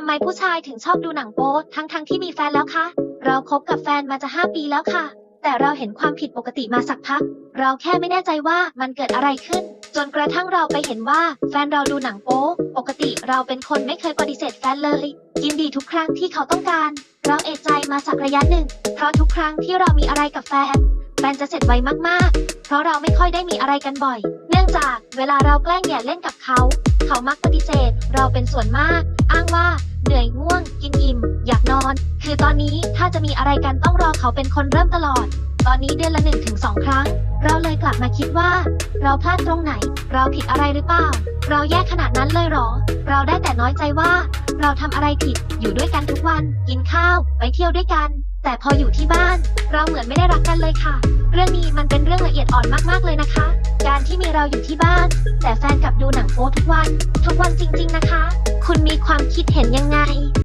ำไมผู้ชายถึงชอบดูหนังโป๊ทั้งทั้งๆที่มีแฟนแล้วคะ เราคบกับแฟนมาจะห้าปีแล้วค่ะ แต่เราเห็นความผิดปกติมาสักพัก เราแค่ไม่แน่ใจว่ามันเกิดอะไรขึ้น จนกระทั่งเราไปเห็นว่าแฟนเราดูหนังโป๊ปกติเราเป็นคนไม่เคยปฏิเสธแฟนเลย ยินดีทุกครั้งที่เขาต้องการ เราเอะใจมาสักระยะหนึ่ง เพราะทุกครั้งที่เรามีอะไรกับแฟนแฟนจะเสร็จไวมากๆ เพราะเราไม่ค่อยได้มีอะไรกันบ่อย เนื่องจากเวลาเราแกล้งแย่เล่นกับเขา เขามักปฏิเสธ เราเป็นส่วนมาก อ้างว่า เหนื่อยง่วง กินอิ่ม อยากนอน คือตอนนี้ถ้าจะมีอะไรกันต้องรอเขาเป็นคนเริ่มตลอด ตอนนี้เดือนละหนึ่งถึงสองครั้ง เราเลยกลับมาคิดว่า เราพลาดตรงไหน เราผิดอะไรหรือเปล่า เราแย่ขนาดนั้นเลยหรอ เราได้แต่น้อยใจว่า เราทำอะไรผิดอยู่ด้วยกันทุกวัน กินข้าว ไปเที่ยวด้วยกัน แต่พออยู่ที่บ้าน เราเหมือนไม่ได้รักกันเลยค่ะ เรื่องนี้มันเป็นเรื่องละเอียดอ่อนมากๆเลยนะคะ ที่มีเราอยู่ที่บ้าน แต่แฟนกลับดูหนังโป๊ทุกวัน ทุกวันจริง ๆ นะคะ คุณมีความคิดเห็นยังไง